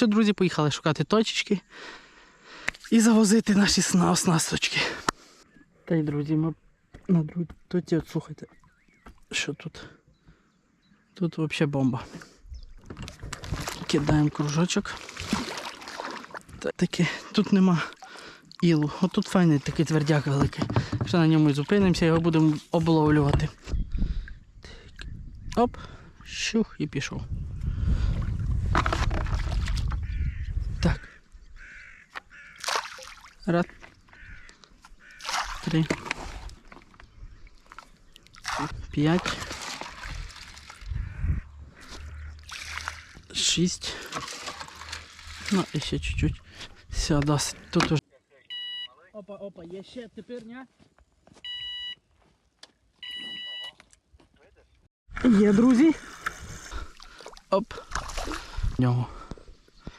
Що, друзі, поїхали шукати точечки і завозити наші сна оснасточки. Та й, друзі, ми на другій тоті, от слухайте, що тут? Тут взагалі бомба. Кидаємо кружочок. Таке, тут нема ілу. От тут файний такий твердяк великий. Ще на ньому і зупинимося, його будемо обловлювати. Так. Оп, щух і пішов. Раз. Три. П'ять. Шість. Ну, і ще чуть-чуть. Все, досить. Тут уже. Опа, опа, є ще тепер, ня? Є, друзі. Оп. Нього.